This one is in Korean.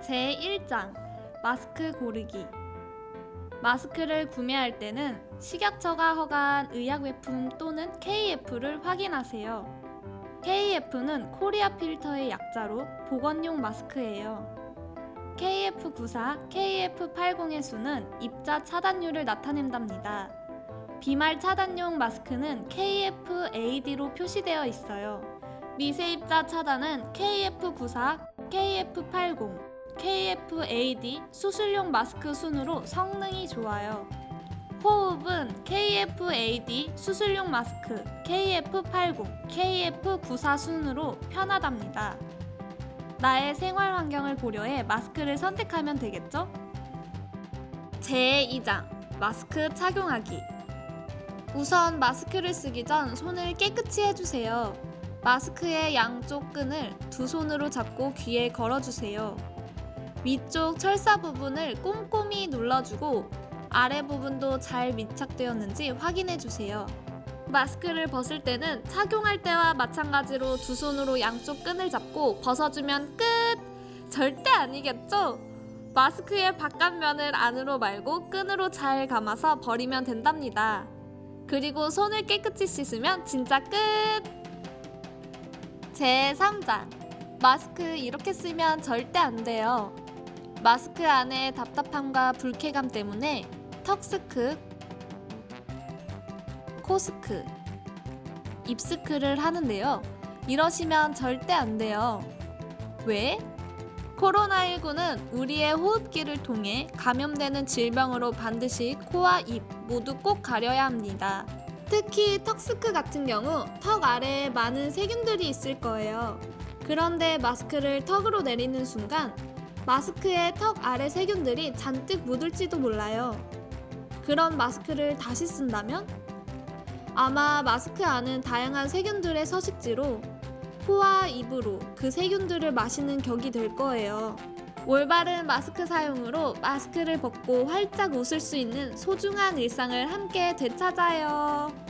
제1장 마스크 고르기 마스크를 구매할 때는 식약처가 허가한 의약외품 또는 KF를 확인하세요. KF는 코리아 필터의 약자로 보건용 마스크예요. KF94, KF80의 수는 입자 차단율을 나타낸답니다. 비말 차단용 마스크는 KF-AD로 표시되어 있어요. 미세 입자 차단은 KF94, KF80, KF-AD 수술용 마스크 순으로 성능이 좋아요. 호흡은 KF-AD 수술용 마스크, KF80, KF94 순으로 편하답니다. 나의 생활 환경을 고려해 마스크를 선택하면 되겠죠? 제2장 마스크 착용하기 우선 마스크를 쓰기 전 손을 깨끗이 해주세요. 마스크의 양쪽 끈을 두 손으로 잡고 귀에 걸어주세요. 위쪽 철사 부분을 꼼꼼히 눌러주고 아래 부분도 잘 밀착되었는지 확인해 주세요. 마스크를 벗을 때는 착용할 때와 마찬가지로 두 손으로 양쪽 끈을 잡고 벗어주면 끝! 절대 아니겠죠? 마스크의 바깥면을 안으로 말고 끈으로 잘 감아서 버리면 된답니다. 그리고 손을 깨끗이 씻으면 진짜 끝! 제3장 마스크 이렇게 쓰면 절대 안 돼요. 마스크 안에 답답함과 불쾌감 때문에 턱스크, 코스크, 입스크를 하는데요. 이러시면 절대 안 돼요. 왜? 코로나19는 우리의 호흡기를 통해 감염되는 질병으로 반드시 코와 입 모두 꼭 가려야 합니다. 특히 턱스크 같은 경우 턱 아래에 많은 세균들이 있을 거예요. 그런데 마스크를 턱으로 내리는 순간 마스크에 턱 아래 세균들이 잔뜩 묻을지도 몰라요. 그런 마스크를 다시 쓴다면 아마 마스크 안은 다양한 세균들의 서식지로 코와 입으로 그 세균들을 마시는 격이 될 거예요. 올바른 마스크 사용으로 마스크를 벗고 활짝 웃을 수 있는 소중한 일상을 함께 되찾아요.